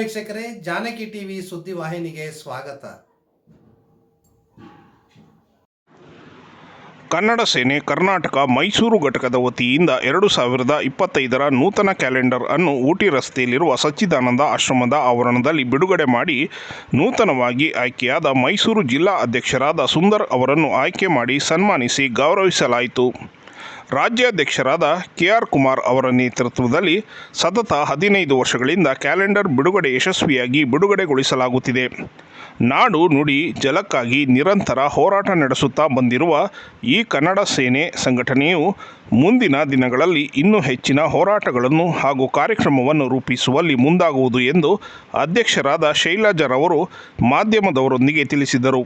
ವೀಕ್ಷಕರೇ, ಜಾನಕಿ ಟಿವಿ ಸುದ್ದಿ ವಾಹಿನಿಗೆ ಸ್ವಾಗತ. ಕನ್ನಡ ಸೇನೆ, ಕರ್ನಾಟಕ, ಮೈಸೂರು ಘಟಕದ ವತಿಯಿಂದ ಎರಡು ಸಾವಿರದ ಇಪ್ಪತ್ತೈದರ ನೂತನ ಕ್ಯಾಲೆಂಡರ್ ಅನ್ನು ಊಟಿ ರಸ್ತೆಯಲ್ಲಿರುವ ಸಚ್ಚಿದಾನಂದ ಆಶ್ರಮದ ಆವರಣದಲ್ಲಿ ಬಿಡುಗಡೆ ಮಾಡಿ ನೂತನವಾಗಿ ಆಯ್ಕೆಯಾದ ಮೈಸೂರು ಜಿಲ್ಲಾ ಅಧ್ಯಕ್ಷರಾದ ಸುಂದರ್ ಅವರನ್ನು ಆಯ್ಕೆ ಮಾಡಿ ಸನ್ಮಾನಿಸಿ ಗೌರವಿಸಲಾಯಿತು. ರಾಜ್ಯಾಧ್ಯಕ್ಷರಾದ ಕೆ ಆರ್ ಕುಮಾರ್ ಅವರ ನೇತೃತ್ವದಲ್ಲಿ ಸತತ ಹದಿನೈದು ವರ್ಷಗಳಿಂದ ಕ್ಯಾಲೆಂಡರ್ ಬಿಡುಗಡೆ ಯಶಸ್ವಿಯಾಗಿ ಬಿಡುಗಡೆಗೊಳಿಸಲಾಗುತ್ತಿದೆ. ನಾಡು ನುಡಿ ಜಲಕ್ಕಾಗಿ ನಿರಂತರ ಹೋರಾಟ ನಡೆಸುತ್ತಾ ಬಂದಿರುವ ಈ ಕನ್ನಡ ಸೇನೆ ಸಂಘಟನೆಯು ಮುಂದಿನ ದಿನಗಳಲ್ಲಿ ಇನ್ನೂ ಹೆಚ್ಚಿನ ಹೋರಾಟಗಳನ್ನು ಹಾಗೂ ಕಾರ್ಯಕ್ರಮವನ್ನು ರೂಪಿಸುವಲ್ಲಿ ಮುಂದಾಗುವುದು ಎಂದು ಅಧ್ಯಕ್ಷರಾದ ಶೈಲಜರವರು ಮಾಧ್ಯಮದವರೊಂದಿಗೆ ತಿಳಿಸಿದರು.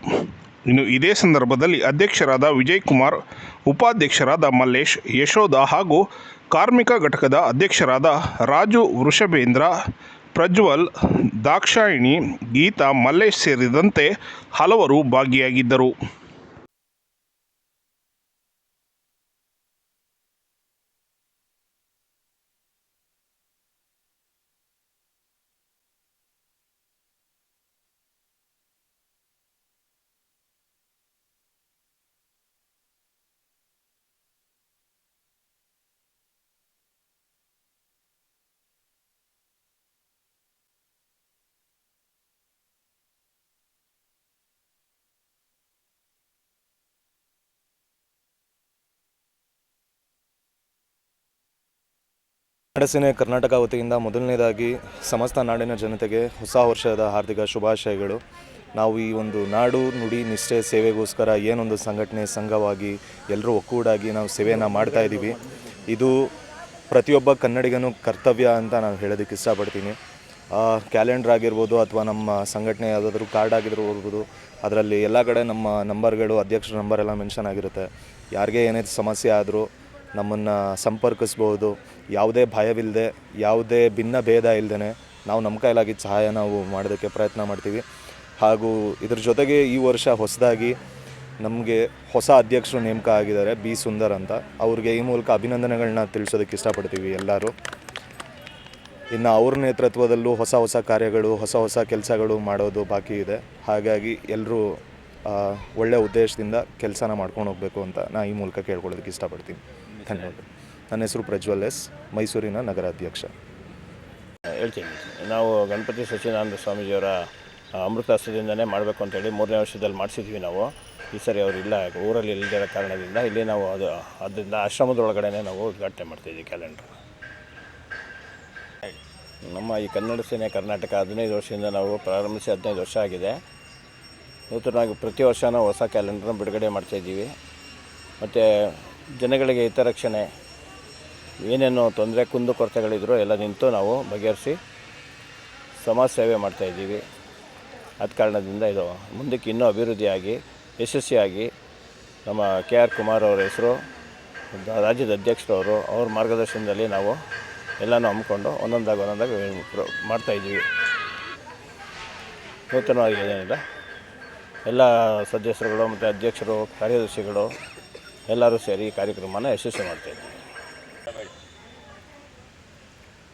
ಇನ್ನು ಇದೇ ಸಂದರ್ಭದಲ್ಲಿ ಅಧ್ಯಕ್ಷರಾದ ವಿಜಯ್ ಕುಮಾರ್ ಉಪಾಧ್ಯಕ್ಷರಾದ ಮಲ್ಲೇಶ್, ಯಶೋಧ ಹಾಗೂ ಕಾರ್ಮಿಕ ಘಟಕದ ಅಧ್ಯಕ್ಷರಾದ ರಾಜು ವೃಷಭೇಂದ್ರ, ಪ್ರಜ್ವಲ್, ದಾಕ್ಷಾಯಿಣಿ, ಗೀತಾ, ಮಲ್ಲೇಶ್ ಸೇರಿದಂತೆ ಹಲವರು ಭಾಗಿಯಾಗಿದ್ದರು. ನಡೆಸಿನ ಕರ್ನಾಟಕ ವತಿಯಿಂದ ಮೊದಲನೇದಾಗಿ ಸಮಸ್ತ ನಾಡಿನ ಜನತೆಗೆ ಹೊಸ ವರ್ಷದ ಹಾರ್ದಿಕ ಶುಭಾಶಯಗಳು. ನಾವು ಈ ಒಂದು ನಾಡು ನುಡಿ ನಿಷ್ಠೆ ಸೇವೆಗೋಸ್ಕರ ಏನೊಂದು ಸಂಘಟನೆ ಸಂಘವಾಗಿ ಎಲ್ಲರೂ ಒಕ್ಕೂಡಾಗಿ ನಾವು ಸೇವೆಯನ್ನು ಮಾಡ್ತಾ ಇದ್ದೀವಿ. ಇದು ಪ್ರತಿಯೊಬ್ಬ ಕನ್ನಡಿಗನೂ ಕರ್ತವ್ಯ ಅಂತ ನಾನು ಹೇಳೋದಕ್ಕೆ ಇಷ್ಟಪಡ್ತೀನಿ. ಕ್ಯಾಲೆಂಡರ್ ಆಗಿರ್ಬೋದು ಅಥವಾ ನಮ್ಮ ಸಂಘಟನೆ ಯಾವುದಾದ್ರೂ ಕಾರ್ಡ್ ಆಗಿರ್ಬೋದು ಅದರಲ್ಲಿ ಎಲ್ಲ ಕಡೆ ನಮ್ಮ ನಂಬರ್ಗಳು, ಅಧ್ಯಕ್ಷರ ನಂಬರ್ ಎಲ್ಲ ಮೆನ್ಷನ್ ಆಗಿರುತ್ತೆ. ಯಾರಿಗೆ ಏನೇ ಸಮಸ್ಯೆ ಆದರೂ ನಮ್ಮನ್ನು ಸಂಪರ್ಕಿಸ್ಬೋದು. ಯಾವುದೇ ಭಯವಿಲ್ಲದೆ ಯಾವುದೇ ಭಿನ್ನ ಭೇದ ಇಲ್ಲದೇ ನಾವು ನಮ್ಮ ಕೈಲಾಗಿದ್ದ ಸಹಾಯ ನಾವು ಮಾಡೋದಕ್ಕೆ ಪ್ರಯತ್ನ ಮಾಡ್ತೀವಿ. ಹಾಗೂ ಇದ್ರ ಜೊತೆಗೆ ಈ ವರ್ಷ ಹೊಸದಾಗಿ ನಮಗೆ ಹೊಸ ಅಧ್ಯಕ್ಷರು ನೇಮಕ ಆಗಿದ್ದಾರೆ ಬಿ ಸುಂದರ್ ಅಂತ. ಅವ್ರಿಗೆ ಈ ಮೂಲಕ ಅಭಿನಂದನೆಗಳನ್ನ ತಿಳಿಸೋದಕ್ಕೆ ಇಷ್ಟಪಡ್ತೀವಿ ಎಲ್ಲರೂ. ಇನ್ನು ಅವ್ರ ನೇತೃತ್ವದಲ್ಲೂ ಹೊಸ ಹೊಸ ಕಾರ್ಯಗಳು, ಹೊಸ ಹೊಸ ಕೆಲಸಗಳು ಮಾಡೋದು ಬಾಕಿ ಇದೆ. ಹಾಗಾಗಿ ಎಲ್ಲರೂ ಒಳ್ಳೆಯ ಉದ್ದೇಶದಿಂದ ಕೆಲಸನ ಮಾಡ್ಕೊಂಡು ಹೋಗಬೇಕು ಅಂತ ನಾ ಈ ಮೂಲಕ ಕೇಳ್ಕೊಳ್ಳೋದಕ್ಕೆ ಇಷ್ಟಪಡ್ತೀನಿ. ಧನ್ಯವಾದ. ನನ್ನ ಹೆಸರು ಪ್ರಜ್ವಲ್ ಎಸ್, ಮೈಸೂರಿನ ನಗರಾಧ್ಯಕ್ಷ. ಹೇಳ್ತೀನಿ. ನಾವು ಗಣಪತಿ ಸಚ್ಚಿದಾನಂದ ಸ್ವಾಮೀಜಿಯವರ ಅಮೃತಾಸ್ತ್ರದಿಂದನೇ ಮಾಡಬೇಕು ಅಂತೇಳಿ ಮೂರನೇ ವರ್ಷದಲ್ಲಿ ಮಾಡಿಸಿದ್ವಿ ನಾವು. ಈ ಸರಿ ಅವರು ಇಲ್ಲ ಊರಲ್ಲಿ ಇಲ್ಲದಿರೋ ಕಾರಣದಿಂದ ಇಲ್ಲಿ ನಾವು ಅದು, ಅದರಿಂದ ಆಶ್ರಮದೊಳಗಡೆ ನಾವು ಉದ್ಘಾಟನೆ ಮಾಡ್ತಿದ್ವಿ ಕ್ಯಾಲೆಂಡ್ರ್. ನಮ್ಮ ಈ ಕನ್ನಡ ಸೇನೆ ಕರ್ನಾಟಕ ಹದಿನೈದು ವರ್ಷದಿಂದ ನಾವು ಪ್ರಾರಂಭಿಸಿ ಹದಿನೈದು ವರ್ಷ ಆಗಿದೆ. ನೂತನವಾಗಿ ಪ್ರತಿ ವರ್ಷ ನಾವು ಹೊಸ ಕ್ಯಾಲೆಂಡ್ರನ್ನ ಬಿಡುಗಡೆ ಮಾಡ್ತಾಯಿದ್ದೀವಿ ಮತ್ತು ಜನಗಳಿಗೆ ಹಿತರಕ್ಷಣೆ, ಏನೇನು ತೊಂದರೆ, ಕುಂದು ಕೊರತೆಗಳಿದ್ರು ಎಲ್ಲ ನಿಂತು ನಾವು ಬಗೆಹರಿಸಿ ಸಮಾಜ ಸೇವೆ ಮಾಡ್ತಾಯಿದ್ದೀವಿ ಆದ ಕಾರಣದಿಂದ ಇದು ಮುಂದಕ್ಕೆ ಇನ್ನೂ ಅಭಿವೃದ್ಧಿಯಾಗಿ, ಯಶಸ್ವಿಯಾಗಿ ನಮ್ಮ ಕೆ ಆರ್ ಕುಮಾರ್ ಅವರ ಹೆಸರು, ರಾಜ್ಯದ ಅಧ್ಯಕ್ಷರವರು ಅವ್ರ ಮಾರ್ಗದರ್ಶನದಲ್ಲಿ ನಾವು ಎಲ್ಲನೂ ಹಮ್ಮಿಕೊಂಡು ಒಂದೊಂದಾಗಿ ಒಂದೊಂದಾಗಿ ಮಾಡ್ತಾಯಿದ್ದೀವಿ ನೂತನವಾಗಿ ಏನಿಲ್ಲ. ಎಲ್ಲ ಸದಸ್ಯರುಗಳು ಮತ್ತು ಅಧ್ಯಕ್ಷರು, ಕಾರ್ಯದರ್ಶಿಗಳು ಎಲ್ಲರೂ ಸೇರಿ ಈ ಕಾರ್ಯಕ್ರಮನ ಯಶಸ್ವಿ ಮಾಡ್ತಾಯಿದ್ದೀವಿ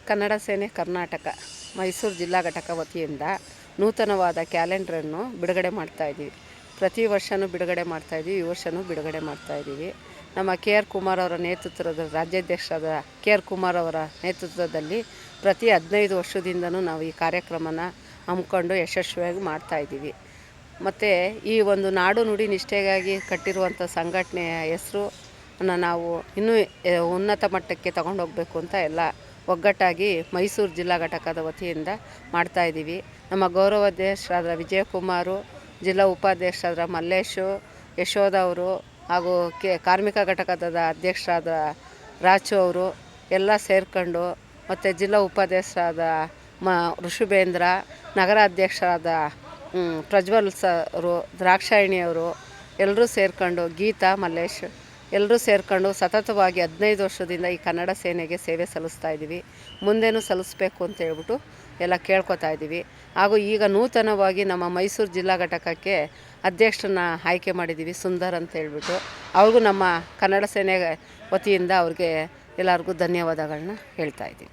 ಕನ್ನಡ ಸೇನೆ ಕರ್ನಾಟಕ, ಮೈಸೂರು ಜಿಲ್ಲಾ ಘಟಕ ವತಿಯಿಂದ ನೂತನವಾದ ಕ್ಯಾಲೆಂಡ್ರನ್ನು ಬಿಡುಗಡೆ ಮಾಡ್ತಾಯಿದ್ದೀವಿ ಪ್ರತಿ ವರ್ಷವೂ ಬಿಡುಗಡೆ ಮಾಡ್ತಾ ಇದ್ದೀವಿ, ಈ ವರ್ಷವೂ ಬಿಡುಗಡೆ ಮಾಡ್ತಾಯಿದ್ದೀವಿ ನಮ್ಮ ಕೆ ಆರ್ ಕುಮಾರ್ ಅವರ ನೇತೃತ್ವದ ರಾಜ್ಯಾಧ್ಯಕ್ಷರಾದ ಕೆ ಆರ್ ಕುಮಾರ್ ಅವರ ನೇತೃತ್ವದಲ್ಲಿ ಪ್ರತಿ ಹದಿನೈದು ವರ್ಷದಿಂದನೂ ನಾವು ಈ ಕಾರ್ಯಕ್ರಮನ ಹಮ್ಮಿಕೊಂಡು ಯಶಸ್ವಿಯಾಗಿ ಮಾಡ್ತಾ ಇದ್ದೀವಿ. ಮತ್ತು ಈ ಒಂದು ನಾಡು ನುಡಿ ನಿಷ್ಠೆಗಾಗಿ ಕಟ್ಟಿರುವಂಥ ಸಂಘಟನೆಯ ಹೆಸರು ನಾವು ಇನ್ನೂ ಉನ್ನತ ಮಟ್ಟಕ್ಕೆ ತಗೊಂಡೋಗ್ಬೇಕು ಅಂತ ಎಲ್ಲ ಒಗ್ಗಟ್ಟಾಗಿ ಮೈಸೂರು ಜಿಲ್ಲಾ ಘಟಕದ ವತಿಯಿಂದ ಮಾಡ್ತಾ ಇದ್ದೀವಿ. ನಮ್ಮ ಗೌರವಾಧ್ಯಕ್ಷರಾದ ವಿಜಯಕುಮಾರು, ಜಿಲ್ಲಾ ಉಪಾಧ್ಯಕ್ಷರಾದ ಮಲ್ಲೇಶು, ಯಶೋಧ ಅವರು ಹಾಗೂ ಕೆ, ಕಾರ್ಮಿಕ ಘಟಕದ ಅಧ್ಯಕ್ಷರಾದ ರಾಚು ಅವರು ಎಲ್ಲ ಸೇರ್ಕೊಂಡು ಮತ್ತು ಜಿಲ್ಲಾ ಉಪಾಧ್ಯಕ್ಷರಾದ ಮ ಋಷಭೇಂದ್ರ ನಗರಾಧ್ಯಕ್ಷರಾದ ಪ್ರಜ್ವಲ್ ಸರು ದ್ರಾಕ್ಷಾಯಣಿಯವರು ಎಲ್ಲರೂ ಸೇರ್ಕೊಂಡು ಗೀತಾ, ಮಲ್ಲೇಶ್ ಎಲ್ಲರೂ ಸೇರ್ಕೊಂಡು ಸತತವಾಗಿ ಹದಿನೈದು ವರ್ಷದಿಂದ ಈ ಕನ್ನಡ ಸೇನೆಗೆ ಸೇವೆ ಸಲ್ಲಿಸ್ತಾ ಇದ್ದೀವಿ. ಮುಂದೇನೂ ಸಲ್ಲಿಸ್ಬೇಕು ಅಂತ ಹೇಳ್ಬಿಟ್ಟು ಎಲ್ಲ ಕೇಳ್ಕೊತಾ ಇದ್ದೀವಿ. ಹಾಗೂ ಈಗ ನೂತನವಾಗಿ ನಮ್ಮ ಮೈಸೂರು ಜಿಲ್ಲಾ ಘಟಕಕ್ಕೆ ಅಧ್ಯಕ್ಷರನ್ನ ಆಯ್ಕೆ ಮಾಡಿದ್ದೀವಿ, ಸುಂದರ್ ಅಂತ ಹೇಳ್ಬಿಟ್ಟು. ಅವ್ರಿಗೂ ನಮ್ಮ ಕನ್ನಡ ಸೇನೆ ವತಿಯಿಂದ ಅವ್ರಿಗೆ ಎಲ್ಲರಿಗೂ ಧನ್ಯವಾದಗಳನ್ನ ಹೇಳ್ತಾ ಇದ್ದೀವಿ.